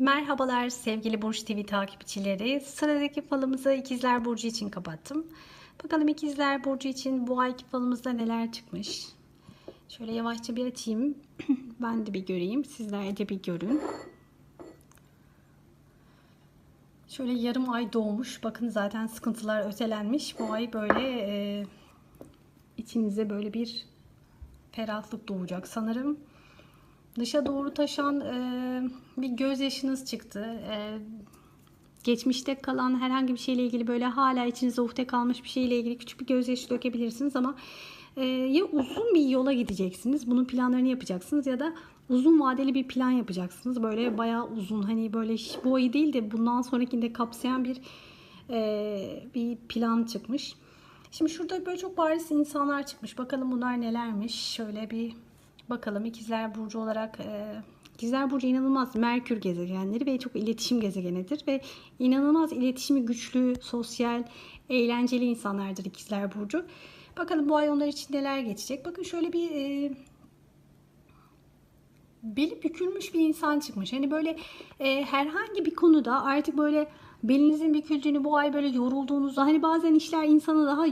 Merhabalar sevgili Burç TV takipçileri. Sıradaki falımızı İkizler Burcu için kapattım. Bakalım İkizler Burcu için bu ayki falımızda neler çıkmış. Şöyle yavaşça bir açayım. ben de bir göreyim. Sizler de bir görün. Şöyle yarım ay doğmuş. Bakın zaten sıkıntılar ötelenmiş. Bu ay böyle e, içinize böyle bir ferahlık doğacak sanırım dışa doğru taşan e, bir gözyaşınız çıktı. E, geçmişte kalan herhangi bir şeyle ilgili böyle hala içinizde uhde kalmış bir şeyle ilgili küçük bir gözyaşı dökebilirsiniz ama e, ya uzun bir yola gideceksiniz. Bunun planlarını yapacaksınız ya da uzun vadeli bir plan yapacaksınız. Böyle bayağı uzun hani böyle bu ayı değil de bundan sonrakinde kapsayan bir e, bir plan çıkmış. Şimdi şurada böyle çok bariz insanlar çıkmış. Bakalım bunlar nelermiş. Şöyle bir Bakalım ikizler burcu olarak e, ikizler burcu inanılmaz Merkür gezegenleri ve çok iletişim gezegenidir ve inanılmaz iletişimi güçlü, sosyal, eğlenceli insanlardır ikizler burcu. Bakalım bu ay onlar için neler geçecek. Bakın şöyle bir e, beli bükülmüş bir insan çıkmış. Hani böyle e, herhangi bir konuda artık böyle belinizin büküldüğünü bu ay böyle yorulduğunuzda hani bazen işler insanı daha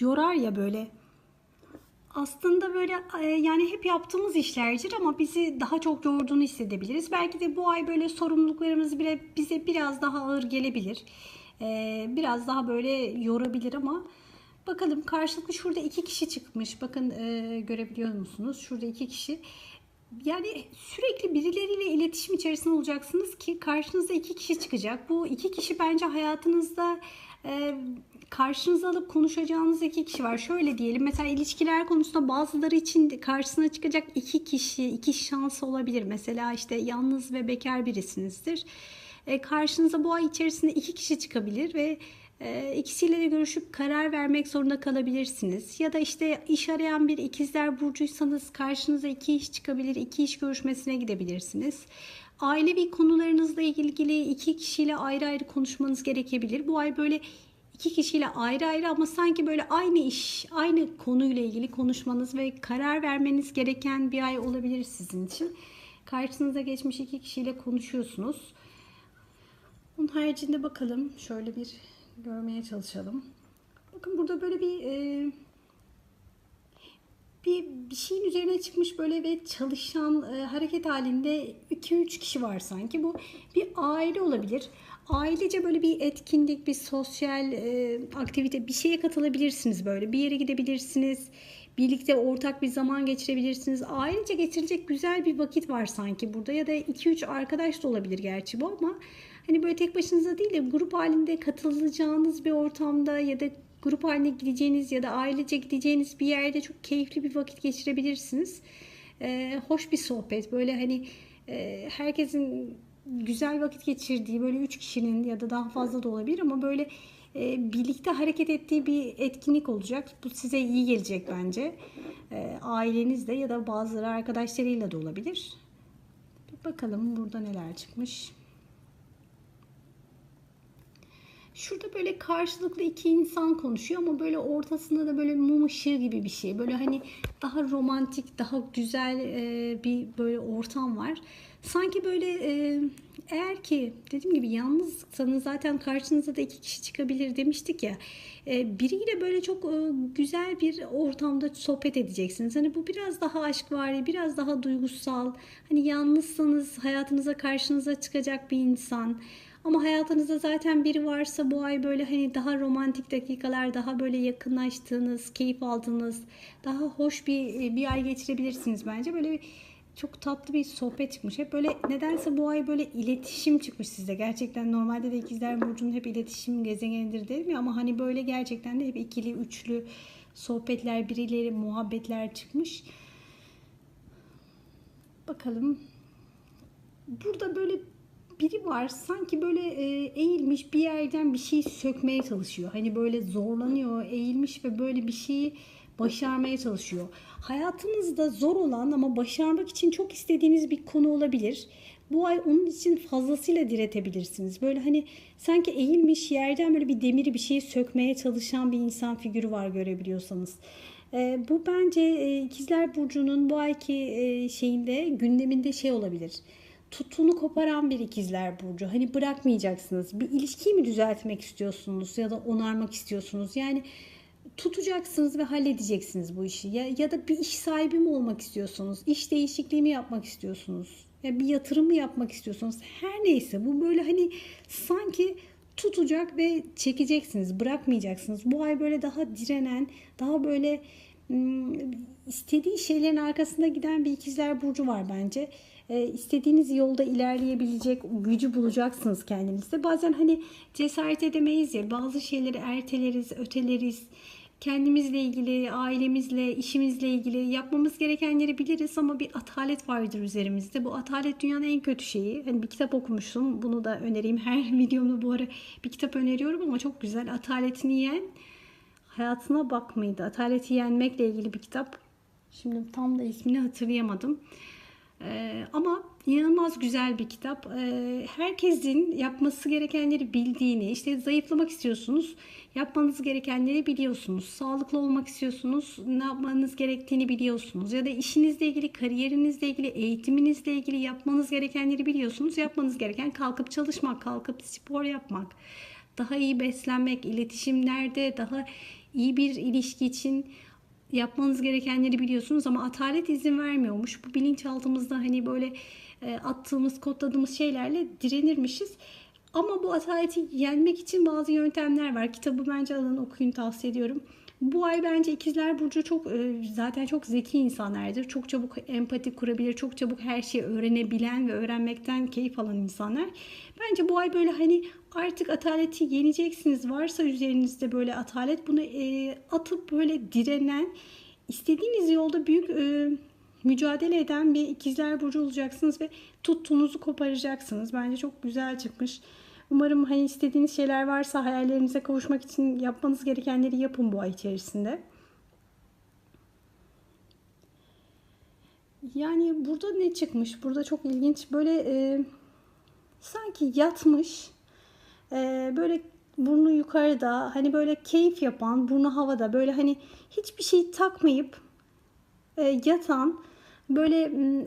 yorar ya böyle aslında böyle e, yani hep yaptığımız işlerdir ama bizi daha çok yorduğunu hissedebiliriz. Belki de bu ay böyle sorumluluklarımız bile bize biraz daha ağır gelebilir. E, biraz daha böyle yorabilir ama bakalım karşılıklı şurada iki kişi çıkmış. Bakın e, görebiliyor musunuz? Şurada iki kişi. Yani sürekli birileriyle iletişim içerisinde olacaksınız ki karşınıza iki kişi çıkacak. Bu iki kişi bence hayatınızda karşınıza alıp konuşacağınız iki kişi var. Şöyle diyelim mesela ilişkiler konusunda bazıları için karşısına çıkacak iki kişi, iki şans olabilir. Mesela işte yalnız ve bekar birisinizdir. E, karşınıza bu ay içerisinde iki kişi çıkabilir ve e, ikisiyle de görüşüp karar vermek zorunda kalabilirsiniz. Ya da işte iş arayan bir ikizler burcuysanız karşınıza iki iş çıkabilir, iki iş görüşmesine gidebilirsiniz. Ailevi konularınızla ilgili iki kişiyle ayrı ayrı konuşmanız gerekebilir. Bu ay böyle iki kişiyle ayrı ayrı ama sanki böyle aynı iş, aynı konuyla ilgili konuşmanız ve karar vermeniz gereken bir ay olabilir sizin için. Karşınıza geçmiş iki kişiyle konuşuyorsunuz. Onun haricinde bakalım şöyle bir görmeye çalışalım. Bakın burada böyle bir e, bir, bir şeyin üzerine çıkmış böyle ve çalışan e, hareket halinde 2-3 kişi var sanki. Bu bir aile olabilir. Ailece böyle bir etkinlik, bir sosyal e, aktivite, bir şeye katılabilirsiniz böyle. Bir yere gidebilirsiniz. Birlikte ortak bir zaman geçirebilirsiniz. Ailece geçirecek güzel bir vakit var sanki burada. Ya da 2-3 arkadaş da olabilir gerçi bu ama hani böyle tek başınıza değil de grup halinde katılacağınız bir ortamda ya da grup haline gideceğiniz ya da ailece gideceğiniz bir yerde çok keyifli bir vakit geçirebilirsiniz. Ee, hoş bir sohbet. Böyle hani e, herkesin güzel vakit geçirdiği böyle üç kişinin ya da daha fazla da olabilir ama böyle e, birlikte hareket ettiği bir etkinlik olacak. Bu size iyi gelecek bence. E, ailenizle ya da bazıları arkadaşlarıyla da olabilir. Bakalım burada neler çıkmış. Şurada böyle karşılıklı iki insan konuşuyor ama böyle ortasında da böyle mum ışığı gibi bir şey. Böyle hani daha romantik, daha güzel e, bir böyle ortam var. Sanki böyle e, eğer ki dediğim gibi yalnızsanız zaten karşınıza da iki kişi çıkabilir demiştik ya. E, biriyle böyle çok güzel bir ortamda sohbet edeceksiniz. Hani bu biraz daha aşk var, biraz daha duygusal. Hani yalnızsanız hayatınıza karşınıza çıkacak bir insan. Ama hayatınızda zaten biri varsa bu ay böyle hani daha romantik dakikalar, daha böyle yakınlaştığınız, keyif aldığınız, daha hoş bir bir ay geçirebilirsiniz bence. Böyle bir çok tatlı bir sohbet çıkmış. Hep böyle nedense bu ay böyle iletişim çıkmış sizde. Gerçekten normalde de ikizler burcunun hep iletişim gezegenidir değil mi? Ama hani böyle gerçekten de hep ikili, üçlü sohbetler, birileri, muhabbetler çıkmış. Bakalım. Burada böyle biri var sanki böyle e, eğilmiş bir yerden bir şey sökmeye çalışıyor. Hani böyle zorlanıyor, eğilmiş ve böyle bir şeyi başarmaya çalışıyor. Hayatınızda zor olan ama başarmak için çok istediğiniz bir konu olabilir. Bu ay onun için fazlasıyla diretebilirsiniz. Böyle hani sanki eğilmiş yerden böyle bir demiri bir şeyi sökmeye çalışan bir insan figürü var görebiliyorsanız. E, bu bence e, ikizler burcunun bu ayki e, şeyinde gündeminde şey olabilir tutunu koparan bir ikizler burcu. Hani bırakmayacaksınız. Bir ilişkiyi mi düzeltmek istiyorsunuz ya da onarmak istiyorsunuz? Yani tutacaksınız ve halledeceksiniz bu işi. Ya, ya da bir iş sahibi mi olmak istiyorsunuz? İş değişikliği mi yapmak istiyorsunuz? Ya bir yatırım mı yapmak istiyorsunuz? Her neyse bu böyle hani sanki tutacak ve çekeceksiniz, bırakmayacaksınız. Bu ay böyle daha direnen, daha böyle istediği şeylerin arkasında giden bir ikizler burcu var bence. E, istediğiniz yolda ilerleyebilecek gücü bulacaksınız kendinizde. Bazen hani cesaret edemeyiz ya bazı şeyleri erteleriz, öteleriz. Kendimizle ilgili, ailemizle, işimizle ilgili yapmamız gerekenleri biliriz ama bir atalet vardır üzerimizde. Bu atalet dünyanın en kötü şeyi. Hani bir kitap okumuştum. Bunu da önereyim. Her videomda bu ara bir kitap öneriyorum ama çok güzel. Ataletini yiyen hayatına bak mıydı? Ataleti yenmekle ilgili bir kitap. Şimdi tam da ismini hatırlayamadım. Ee, ama inanılmaz güzel bir kitap. Ee, herkesin yapması gerekenleri bildiğini, işte zayıflamak istiyorsunuz, yapmanız gerekenleri biliyorsunuz. Sağlıklı olmak istiyorsunuz, ne yapmanız gerektiğini biliyorsunuz. Ya da işinizle ilgili, kariyerinizle ilgili, eğitiminizle ilgili yapmanız gerekenleri biliyorsunuz. Yapmanız gereken kalkıp çalışmak, kalkıp spor yapmak, daha iyi beslenmek, iletişimlerde daha iyi bir ilişki için yapmanız gerekenleri biliyorsunuz ama atalet izin vermiyormuş. Bu bilinçaltımızda hani böyle e, attığımız, kodladığımız şeylerle direnirmişiz. Ama bu ataleti yenmek için bazı yöntemler var. Kitabı bence alın okuyun tavsiye ediyorum. Bu ay bence ikizler burcu çok e, zaten çok zeki insanlardır. Çok çabuk empati kurabilir, çok çabuk her şeyi öğrenebilen ve öğrenmekten keyif alan insanlar. Bence bu ay böyle hani artık ataleti yeneceksiniz. Varsa üzerinizde böyle atalet bunu e, atıp böyle direnen, istediğiniz yolda büyük e, mücadele eden bir ikizler burcu olacaksınız ve tuttuğunuzu koparacaksınız. Bence çok güzel çıkmış. Umarım hani istediğiniz şeyler varsa hayallerinize kavuşmak için yapmanız gerekenleri yapın bu ay içerisinde. Yani burada ne çıkmış? Burada çok ilginç. Böyle e, sanki yatmış. E, böyle burnu yukarıda. Hani böyle keyif yapan, burnu havada. Böyle hani hiçbir şey takmayıp e, yatan böyle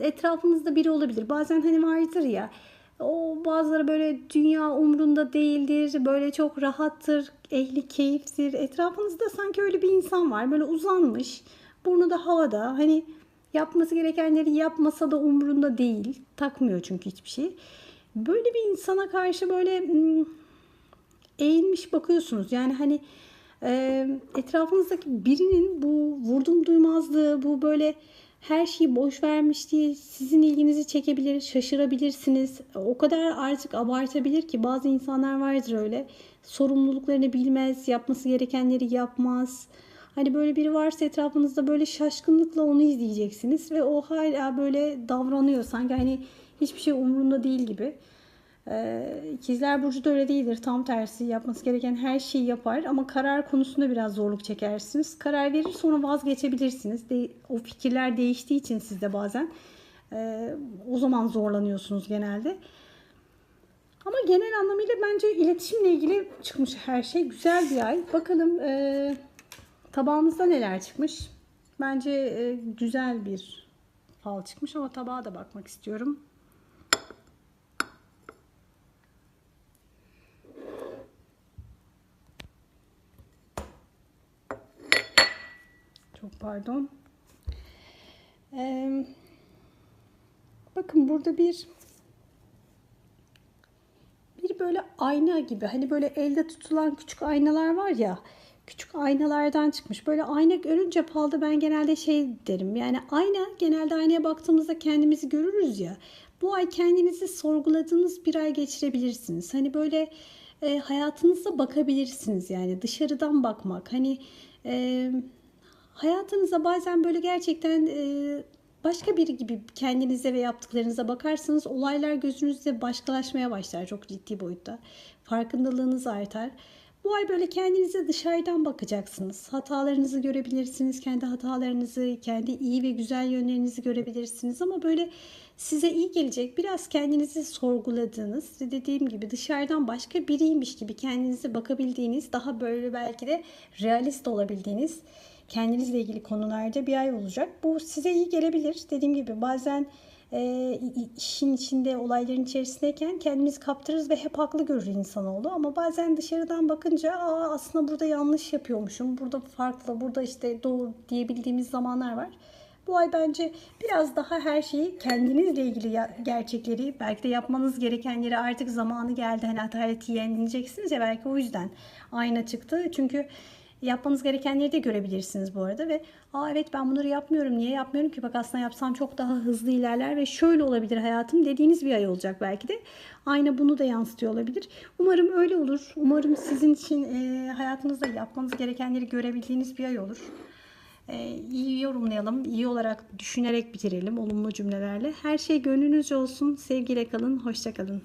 etrafınızda biri olabilir. Bazen hani vardır ya o bazıları böyle dünya umrunda değildir. Böyle çok rahattır, ehli keyiftir. Etrafınızda sanki öyle bir insan var. Böyle uzanmış. Burnu da havada. Hani yapması gerekenleri yapmasa da umrunda değil. Takmıyor çünkü hiçbir şey. Böyle bir insana karşı böyle eğilmiş bakıyorsunuz. Yani hani etrafınızdaki birinin bu vurdum duymazlığı, bu böyle her şeyi boş vermiş diye sizin ilginizi çekebilir, şaşırabilirsiniz. O kadar artık abartabilir ki bazı insanlar vardır öyle. Sorumluluklarını bilmez, yapması gerekenleri yapmaz. Hani böyle biri varsa etrafınızda böyle şaşkınlıkla onu izleyeceksiniz ve o hala böyle davranıyor sanki hani hiçbir şey umurunda değil gibi. Ee, İkizler Burcu da öyle değildir. Tam tersi yapması gereken her şeyi yapar ama karar konusunda biraz zorluk çekersiniz. Karar verir sonra vazgeçebilirsiniz. De, o fikirler değiştiği için sizde bazen e, o zaman zorlanıyorsunuz genelde. Ama genel anlamıyla bence iletişimle ilgili çıkmış her şey. Güzel bir ay. Bakalım e, tabağımızda neler çıkmış. Bence e, güzel bir fal çıkmış ama tabağa da bakmak istiyorum. Çok pardon. Ee, bakın burada bir bir böyle ayna gibi hani böyle elde tutulan küçük aynalar var ya küçük aynalardan çıkmış. Böyle ayna görünce falda ben genelde şey derim. Yani ayna genelde aynaya baktığımızda kendimizi görürüz ya. Bu ay kendinizi sorguladığınız bir ay geçirebilirsiniz. Hani böyle e, hayatınıza bakabilirsiniz yani dışarıdan bakmak. Hani e, hayatınıza bazen böyle gerçekten başka biri gibi kendinize ve yaptıklarınıza bakarsanız olaylar gözünüzde başkalaşmaya başlar çok ciddi boyutta. Farkındalığınız artar. Bu ay böyle kendinize dışarıdan bakacaksınız. Hatalarınızı görebilirsiniz. Kendi hatalarınızı, kendi iyi ve güzel yönlerinizi görebilirsiniz. Ama böyle size iyi gelecek biraz kendinizi sorguladığınız, dediğim gibi dışarıdan başka biriymiş gibi kendinize bakabildiğiniz, daha böyle belki de realist olabildiğiniz kendinizle ilgili konularda bir ay olacak. Bu size iyi gelebilir. Dediğim gibi bazen e, işin içinde, olayların içerisindeyken kendimizi kaptırırız ve hep haklı görür insanoğlu. Ama bazen dışarıdan bakınca Aa, aslında burada yanlış yapıyormuşum, burada farklı, burada işte doğru diyebildiğimiz zamanlar var. Bu ay bence biraz daha her şeyi kendinizle ilgili gerçekleri, belki de yapmanız gerekenleri artık zamanı geldi. Hani ataleti yenileceksiniz ya belki o yüzden ayna çıktı. Çünkü yapmanız gerekenleri de görebilirsiniz bu arada ve aa evet ben bunları yapmıyorum. Niye yapmıyorum ki? Bak aslında yapsam çok daha hızlı ilerler ve şöyle olabilir hayatım dediğiniz bir ay olacak belki de. Ayna bunu da yansıtıyor olabilir. Umarım öyle olur. Umarım sizin için e, hayatınızda yapmanız gerekenleri görebildiğiniz bir ay olur. Ee, iyi yorumlayalım, iyi olarak düşünerek bitirelim olumlu cümlelerle. Her şey gönlünüzce olsun. Sevgiyle kalın, hoşça kalın.